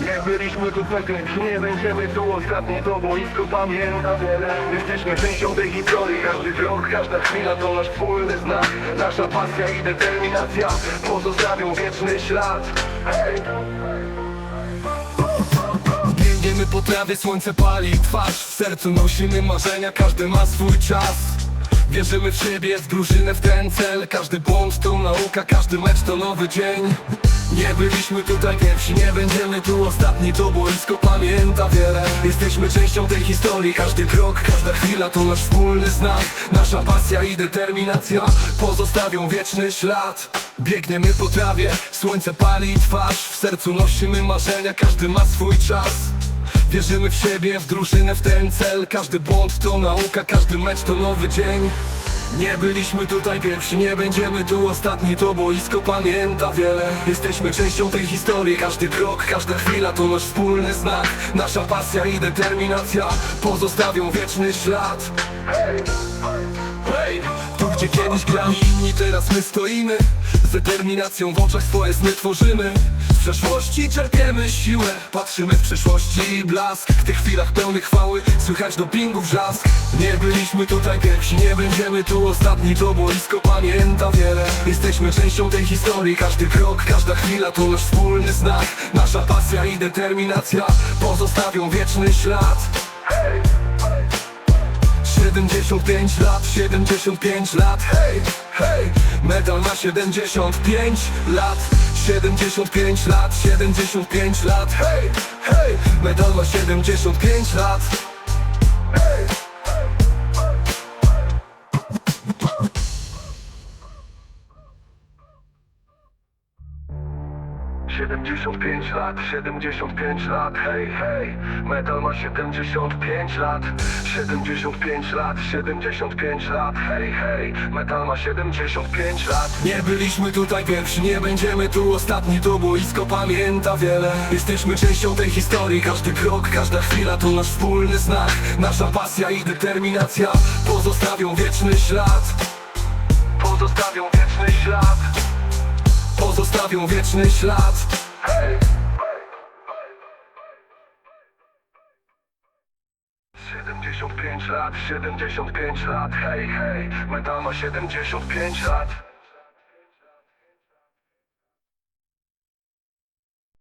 Nie byliśmy tu zakręci, nie będziemy tu ostatni To boisko pamięta wiele. Jesteśmy częścią tej historii Każdy krok, każda chwila to nasz wspólny znak. Nasza pasja i determinacja Pozostawią wieczny ślad. Hej! Biegniemy po trawie, słońce pali twarz. W sercu nosimy marzenia, każdy ma swój czas. Wierzymy w siebie, w drużynę, w ten cel. Każdy błąd to nauka, każdy mecz to nowy dzień Nie byliśmy tutaj pierwsi, nie będziemy tu ostatni To boisko pamięta wiele. Jesteśmy częścią tej historii Każdy krok, każda chwila to nasz wspólny znak. Nasza pasja i determinacja Pozostawią wieczny ślad. Biegniemy po trawie, słońce pali twarz. W sercu nosimy marzenia, każdy ma swój czas. Wierzymy w siebie, w drużynę, w ten cel. Każdy błąd to nauka, każdy mecz to nowy dzień Nie byliśmy tutaj pierwsi, nie będziemy tu ostatni To boisko pamięta wiele. Jesteśmy częścią tej historii Każdy krok, każda chwila to nasz wspólny znak. Nasza pasja i determinacja Pozostawią wieczny ślad kiedyś grali inni, teraz my stoimy Z determinacją w oczach swoje sny tworzymy Z przeszłości czerpiemy siłę Patrzymy w przyszłości. Blask W tych chwilach pełnych chwały Słychać dopingu wrzask. Nie byliśmy tutaj pierwsi, nie będziemy tu ostatni To boisko pamięta wiele. Jesteśmy częścią tej historii Każdy krok, każda chwila to nasz wspólny znak. Nasza pasja i determinacja Pozostawią wieczny ślad 75 lat, 75 lat, hej, hej Metal ma 75 lat. 75 lat, 75 lat, hej, hej Metal ma 75 lat 75 lat, 75 lat, hej, hej. Metal ma 75 lat 75 lat, 75 lat, hej, hej. Metal ma 75 lat. Nie byliśmy tutaj pierwsi, nie będziemy tu ostatni To boisko pamięta wiele. Jesteśmy częścią tej historii Każdy krok, każda chwila to nasz wspólny znak. Nasza pasja i determinacja Pozostawią wieczny ślad Pozostawią wieczny ślad Hej! 75 lat, 75 lat, hej, hej Metal ma 75 lat